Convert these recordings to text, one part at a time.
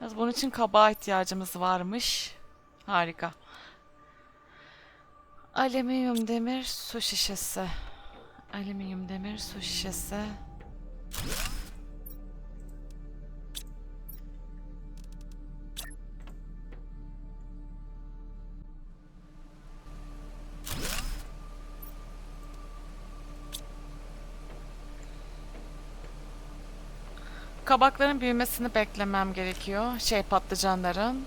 Yalnız bunun için kabağa ihtiyacımız varmış. Harika. Alüminyum demir su şişesi. Alüminyum demir su şişesi. Kabakların büyümesini beklemem gerekiyor. Şey patlıcanların.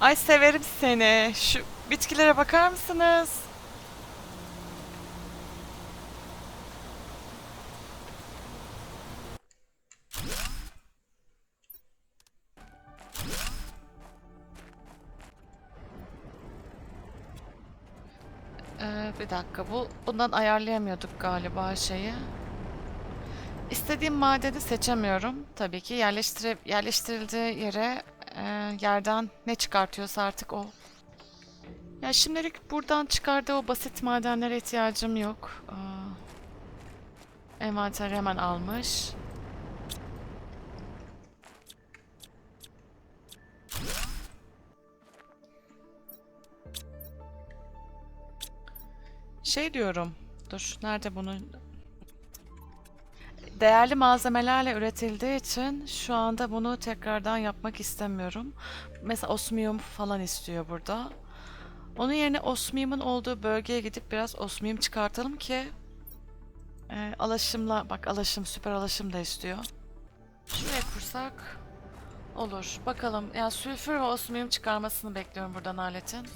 Ay severim seni. Şu bitkilere bakar mısınız? Ee, bir dakika bu bundan ayarlayamıyorduk galiba şeyi. İstediğim madeni seçemiyorum. Tabii ki yerleştire, yerleştirildiği yere e, yerden ne çıkartıyorsa artık o. Ya şimdilik buradan çıkardığı o basit madenlere ihtiyacım yok. Aa, envanteri hemen almış. Şey diyorum. Dur, nerede bunun değerli malzemelerle üretildiği için şu anda bunu tekrardan yapmak istemiyorum. Mesela osmiyum falan istiyor burada. Onun yerine osmiyumun olduğu bölgeye gidip biraz osmiyum çıkartalım ki e, alaşımla bak alaşım süper alaşım da istiyor. Şuraya kursak olur. Bakalım yani sülfür ve osmiyum çıkarmasını bekliyorum buradan aletin.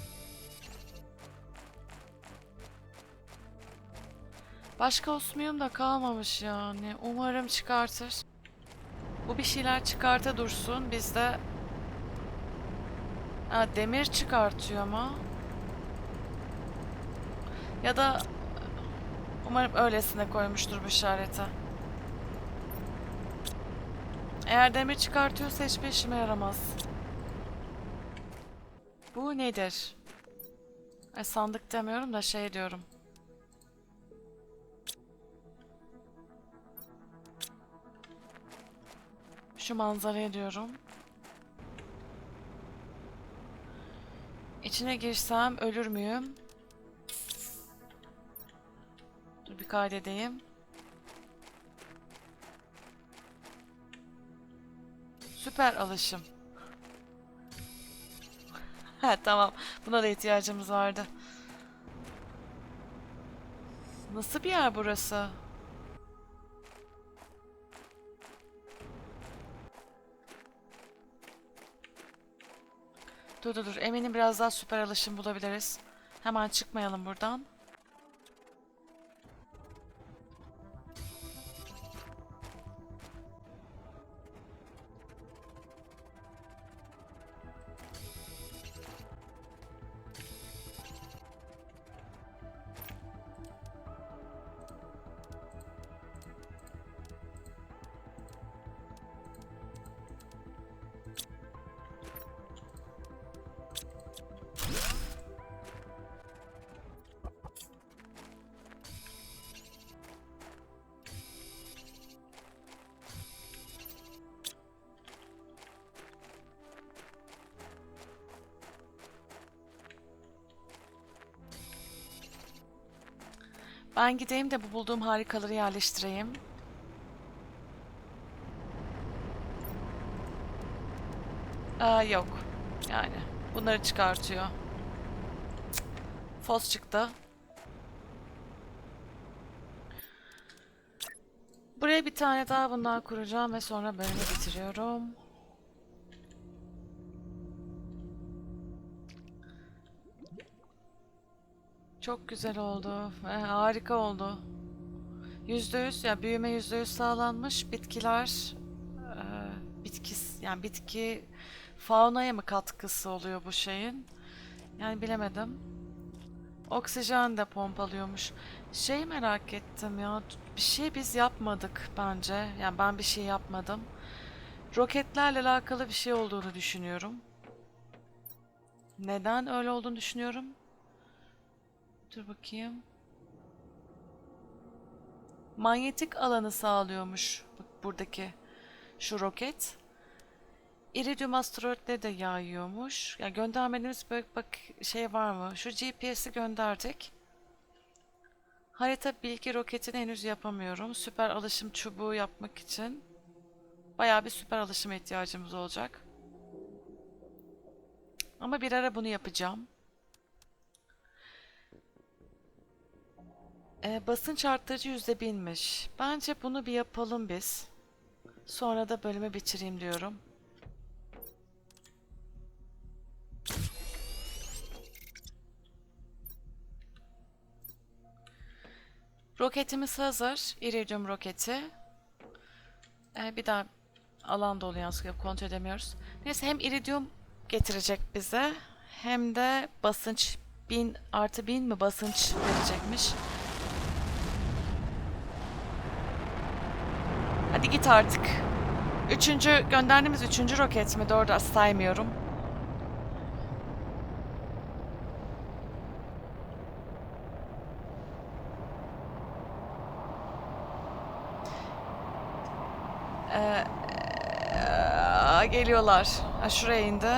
Başka osmiyum da kalmamış yani. Umarım çıkartır. Bu bir şeyler çıkarta dursun. Biz de... Ha, demir çıkartıyor mu? Ya da... Umarım öylesine koymuştur bu işareti. Eğer demir çıkartıyorsa hiçbir işime yaramaz. Bu nedir? E, sandık demiyorum da şey diyorum. Şu manzaraya diyorum. İçine girsem ölür müyüm? Dur bir kaydedeyim. Süper alışım. ha tamam. Buna da ihtiyacımız vardı. Nasıl bir yer burası? Dur dur dur. Eminim biraz daha süper alışım bulabiliriz. Hemen çıkmayalım buradan. Ben gideyim de bu bulduğum harikaları yerleştireyim. Aa, yok. Yani bunları çıkartıyor. Fos çıktı. Buraya bir tane daha bundan kuracağım ve sonra bölümü bitiriyorum. Çok güzel oldu. Ee, harika oldu. Yüzde yüz ya büyüme yüzde yüz sağlanmış. Bitkiler e, bitkis yani bitki faunaya mı katkısı oluyor bu şeyin? Yani bilemedim. Oksijen de pompalıyormuş. Şey merak ettim ya. Bir şey biz yapmadık bence. Yani ben bir şey yapmadım. Roketlerle alakalı bir şey olduğunu düşünüyorum. Neden öyle olduğunu düşünüyorum? Dur bakayım. Manyetik alanı sağlıyormuş bak buradaki şu roket. İridium asteroidleri de yayıyormuş. Ya göndermediğimiz böyle bak şey var mı? Şu GPS'i gönderdik. Harita bilgi roketini henüz yapamıyorum. Süper alışım çubuğu yapmak için bayağı bir süper alışıma ihtiyacımız olacak. Ama bir ara bunu yapacağım. Ee, basınç arttırıcı yüzde binmiş. Bence bunu bir yapalım biz. Sonra da bölümü bitireyim diyorum. Roketimiz hazır. Iridium roketi. Ee, bir daha alan dolu yalnız kontrol edemiyoruz. Neyse hem iridium getirecek bize hem de basınç 1000 artı 1000 mi basınç verecekmiş. Hadi git artık. Üçüncü gönderdiğimiz üçüncü roket mi? Doğru saymıyorum. Ee, Aa, geliyorlar. Ha, şuraya indi.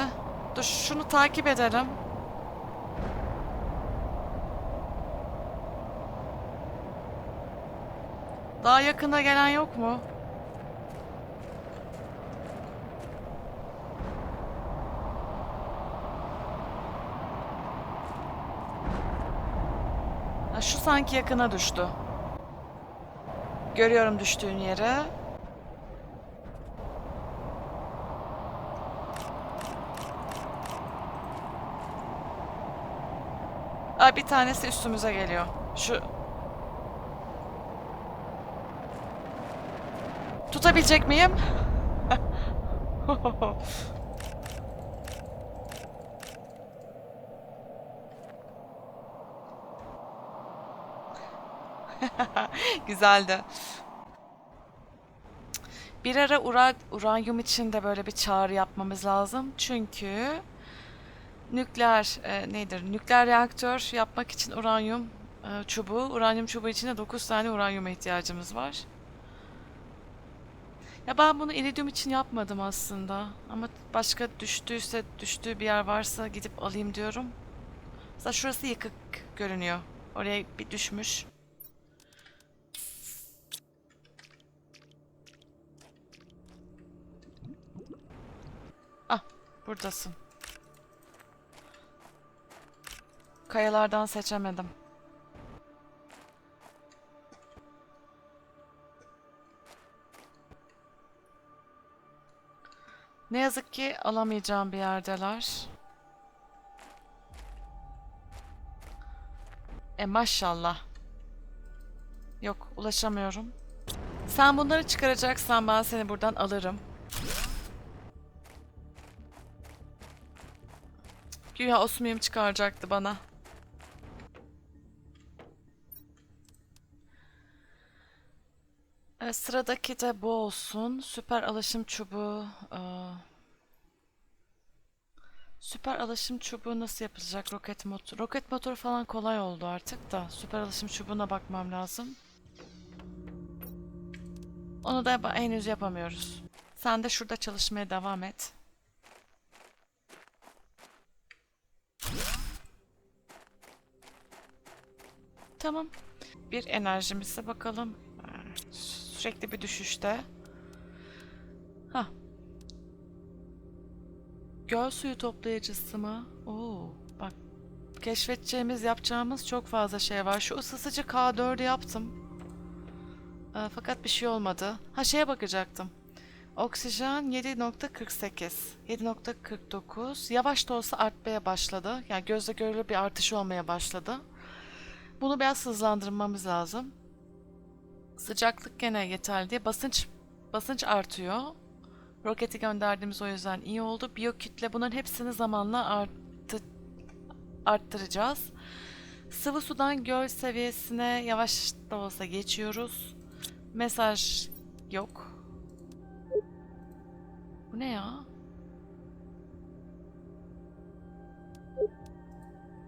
Dur şunu takip edelim. Daha yakına gelen yok mu? Sanki yakına düştü. Görüyorum düştüğün yeri. Aa, bir tanesi üstümüze geliyor. Şu... Tutabilecek miyim? Güzeldi. Bir ara ura uranyum için de böyle bir çağrı yapmamız lazım. Çünkü nükleer e, nedir? Nükleer reaktör yapmak için uranyum e, çubuğu, uranyum çubuğu için de 9 tane uranyuma ihtiyacımız var. Ya ben bunu iridium için yapmadım aslında. Ama başka düştüyse, düştüğü bir yer varsa gidip alayım diyorum. Mesela şurası yıkık görünüyor. Oraya bir düşmüş. Buradasın. Kayalardan seçemedim. Ne yazık ki alamayacağım bir yerdeler. E maşallah. Yok, ulaşamıyorum. Sen bunları çıkaracaksan ben seni buradan alırım. Güya osmiyum çıkaracaktı bana. Evet, sıradaki de bu olsun. Süper alışım çubuğu. Aa. Süper alışım çubuğu nasıl yapılacak roket motor? Roket motoru falan kolay oldu artık da. Süper alışım çubuğuna bakmam lazım. Onu da henüz yapamıyoruz. Sen de şurada çalışmaya devam et. Tamam. Bir enerjimize bakalım. Sürekli bir düşüşte. Ha. Göl suyu toplayıcısı mı? Oo, bak. Keşfedeceğimiz, yapacağımız çok fazla şey var. Şu ısıtıcı K4'ü yaptım. Ee, fakat bir şey olmadı. Ha şeye bakacaktım. Oksijen 7.48, 7.49. Yavaş da olsa artmaya başladı. Yani gözle görülür bir artış olmaya başladı. Bunu biraz hızlandırmamız lazım. Sıcaklık gene yeterli diye basınç basınç artıyor. Roketi gönderdiğimiz o yüzden iyi oldu. Biyokütle bunların hepsini zamanla arttı, arttıracağız. Sıvı sudan göl seviyesine yavaş da olsa geçiyoruz. Mesaj yok. Bu ne ya?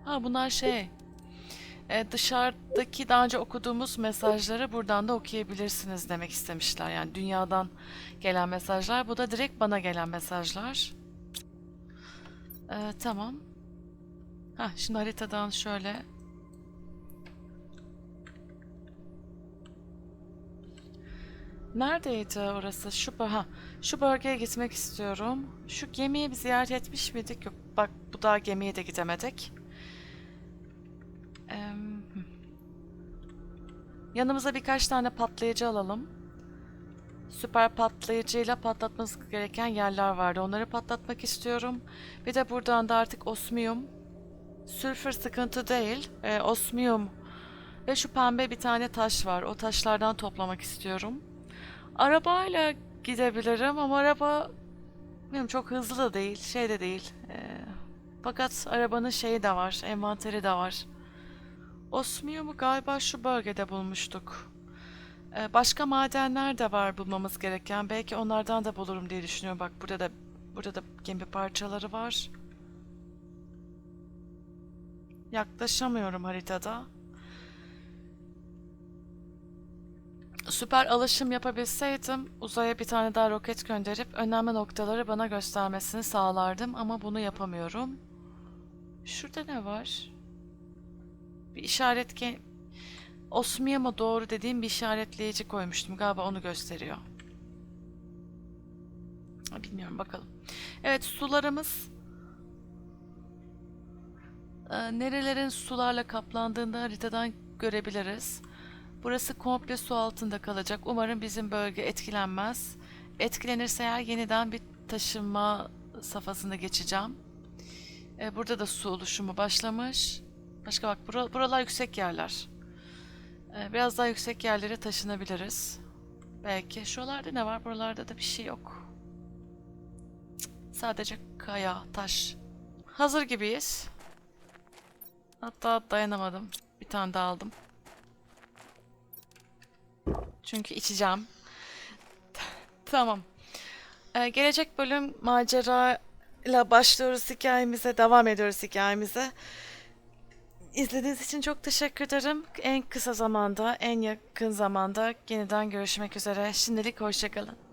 Ha bunlar şey. E, dışarıdaki daha önce okuduğumuz mesajları buradan da okuyabilirsiniz demek istemişler. Yani dünyadan gelen mesajlar. Bu da direkt bana gelen mesajlar. E, tamam. Ha şimdi haritadan şöyle. Neredeydi orası? Şu ha, şu bölgeye gitmek istiyorum. Şu gemiyi bir ziyaret etmiş miydik? Yok. Bak bu da gemiye de gidemedik. Yanımıza birkaç tane patlayıcı alalım. Süper patlayıcıyla patlatmamız gereken yerler vardı. Onları patlatmak istiyorum. Bir de buradan da artık osmiyum. Sülfür sıkıntı değil. E, osmiyum ve şu pembe bir tane taş var. O taşlardan toplamak istiyorum. Arabayla gidebilirim ama araba bilmiyorum çok hızlı da değil, şey de değil. Ee, fakat arabanın şeyi de var, envanteri de var. Osmiyum'u galiba şu bölgede bulmuştuk. Ee, başka madenler de var bulmamız gereken. Belki onlardan da bulurum diye düşünüyorum. Bak burada da burada da gemi parçaları var. Yaklaşamıyorum haritada. Süper alışım yapabilseydim uzaya bir tane daha roket gönderip önemli noktaları bana göstermesini sağlardım ama bunu yapamıyorum. Şurada ne var? Bir işaret ki Osmiyama doğru dediğim bir işaretleyici koymuştum. Galiba onu gösteriyor. Bilmiyorum bakalım. Evet sularımız Ee, nerelerin sularla kaplandığını haritadan görebiliriz. Burası komple su altında kalacak. Umarım bizim bölge etkilenmez. Etkilenirse eğer yeniden bir taşınma safhasına geçeceğim. Ee, burada da su oluşumu başlamış. Başka bak bura- buralar yüksek yerler. Ee, biraz daha yüksek yerlere taşınabiliriz. Belki. Şuralarda ne var? Buralarda da bir şey yok. Sadece kaya, taş. Hazır gibiyiz. Hatta dayanamadım. Bir tane daha aldım. Çünkü içeceğim. Tamam. Ee, gelecek bölüm macera ile başlıyoruz hikayemize, devam ediyoruz hikayemize. İzlediğiniz için çok teşekkür ederim. En kısa zamanda, en yakın zamanda yeniden görüşmek üzere. Şimdilik hoşçakalın.